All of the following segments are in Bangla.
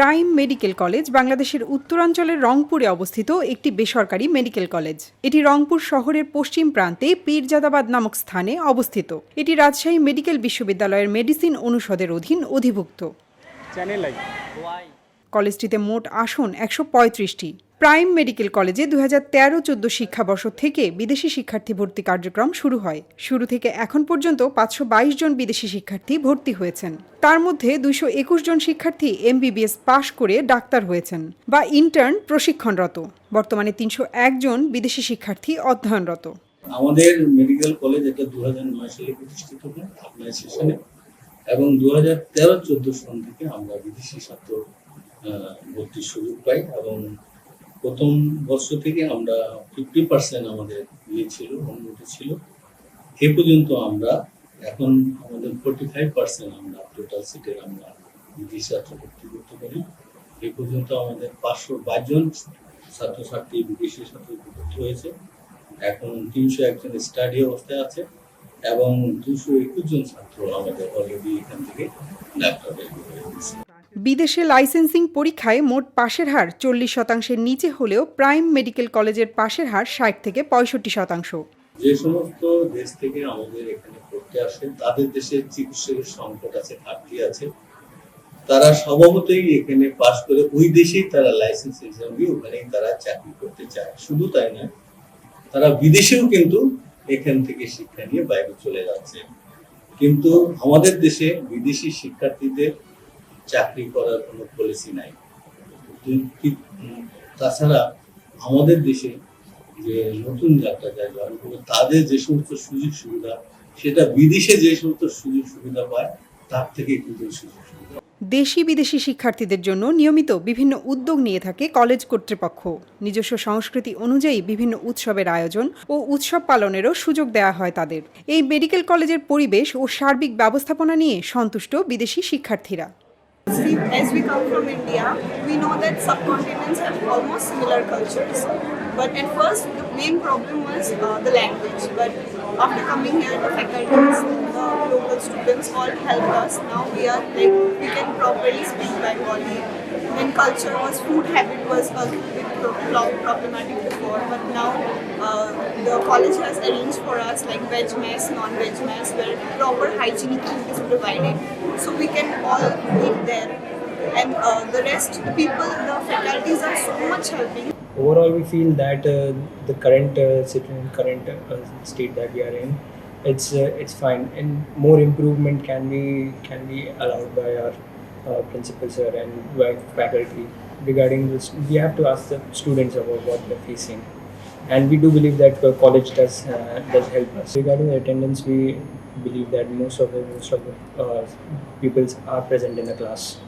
প্রাইম মেডিকেল কলেজ বাংলাদেশের উত্তরাঞ্চলের রংপুরে অবস্থিত একটি বেসরকারি মেডিকেল কলেজ। এটি রংপুর শহরের পশ্চিম প্রান্তে পীরজাদাবাদ নামক স্থানে অবস্থিত। এটি রাজশাহী মেডিকেল বিশ্ববিদ্যালয়ের মেডিসিন অনুষদের অধীন অধিভুক্ত। কলেজটিতে মোট আসন একশো পঁয়ত্রিশটি। প্রাইম মেডিকেল কলেজে দু হাজার তেরো চোদ্দ শিক্ষাবর্ষ থেকে বিদেশি শিক্ষার্থী ভর্তি কার্যক্রম শুরু হয়। শুরু থেকে এখন পর্যন্ত পাঁচশো বাইশ জন বিদেশি শিক্ষার্থী ভর্তি হয়েছেন। তার মধ্যে দুইশো একুশ জন শিক্ষার্থী এমবিবিএস পাশ করে ডাক্তার হয়েছেন বা ইন্টার্ন প্রশিক্ষণরত। বর্তমানে তিনশো জন বিদেশি শিক্ষার্থী অধ্যয়নরত। আমাদের মেডিকেল কলেজ এটা দু নয় সালে প্রতিষ্ঠিত হয় আপনার সেশনে এবং দু হাজার তেরো চোদ্দ সন থেকে আমরা বিদেশি ছাত্র ভর্তির সুযোগ পাই এবং প্রথম বর্ষ থেকে আমরা ফিফটি পার্সেন্ট আমাদের ইয়ে ছিল অনুমতি ছিল। এ পর্যন্ত আমরা এখন আমাদের ফোর্টি ফাইভ পার্সেন্ট আমরা টোটাল সিটের আমরা বিদেশি ছাত্র ভর্তি করতে পারি। এ পর্যন্ত আমাদের পাঁচশো বাইশ জন ছাত্রছাত্রী, বিদেশি ছাত্র ভর্তি হয়েছে এখন তিনশো একজন স্টাডি অবস্থায় আছে এবং দুশো একুশ জন ছাত্র আমাদের অলরেডি এখান থেকে ডাক্তার দিয়েছে বিদেশে লাইসেন্সিং পরীক্ষায় মোট পাশের হার চল্লিশ শতাংশের নিচে হলেও প্রাইম মেডিকেল কলেজের পাশের হার ষাট থেকে পঁয়ষট্টি শতাংশ। যে সমস্ত দেশ থেকে আমাদের এখানে পড়তে আসে তাদের দেশে চিকিৎসকের সংকট আছে, ঘাটতি আছে। তারা স্বভাবতই এখানে পাশ করে ওই দেশেই তারা লাইসেন্স এক্সাম দিয়ে ওখানেই তারা চাকরি করতে চায়। শুধু তাই নয়, তারা বিদেশেও কিন্তু এখান থেকে শিক্ষা নিয়ে বাইরে চলে যাচ্ছে। কিন্তু আমাদের দেশে বিদেশি শিক্ষার্থীদের চাকরি করার কোনো পলিসি নাই। তাছাড়া আমাদের দেশে যে নতুন যাত্রা যায় জয়েন তাদের যে সমস্ত সুযোগ সুবিধা, সেটা বিদেশে যে সমস্ত সুযোগ সুবিধা পায়, তার থেকে কিন্তু সুযোগ সুবিধা। দেশি বিদেশি শিক্ষার্থীদের জন্য নিয়মিত বিভিন্ন উদ্যোগ নিয়ে থাকে কলেজ কর্তৃপক্ষ। নিজস্ব সংস্কৃতি অনুযায়ী বিভিন্ন উৎসবের আয়োজন ও উৎসব পালনেরও সুযোগ দেওয়া হয় তাদের। এই মেডিকেল কলেজের পরিবেশ ও সার্বিক ব্যবস্থাপনা নিয়ে সন্তুষ্ট বিদেশি শিক্ষার্থীরা। We, as we come from India, we know that subcontinents have almost similar cultures. But at first, the main problem was uh, the language. But after coming here, the faculties, the local students all helped us. Now we are like we can properly speak Bengali. Then culture was food habit was a bit pro- pro- problematic before, but now uh, the college has arranged for us like veg mess, non-veg mess, where proper hygienic food is provided, so we can all eat there. And uh, the rest, the people, the faculties are so much helping. Overall we feel that uh, the current uh, current uh, state that we are in it's uh, it's fine. And more improvement can be can be allowed by our principal sir and by faculty. Regarding this we have to ask the students about what they're facing. And we do believe that college does does help us. Regarding the attendance we believe that most of the most of the uh, pupils are present in the class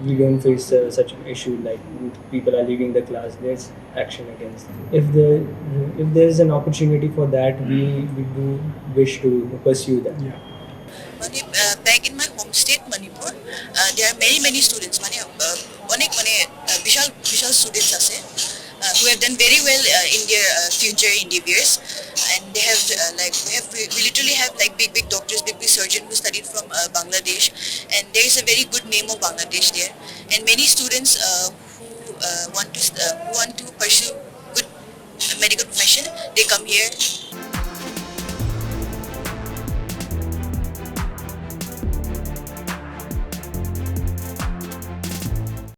we don't face uh, such an issue like people are leaving the class there's action against them if the if there's an opportunity for that we we do wish to pursue that মানে back in my home state Manipur there many many students মানে আহ, অনেক মানে আহ, বিশাল বিশাল স্টুডেন্টস আছে who have done very well uh, in their uh, future endeavors and they have uh, like we have we literally have like big big doctors big big surgeons who studied from uh, Bangladesh and there is a very good name of Bangladesh there. And many students uh, who uh, want to uh, who want to pursue good medical profession they come here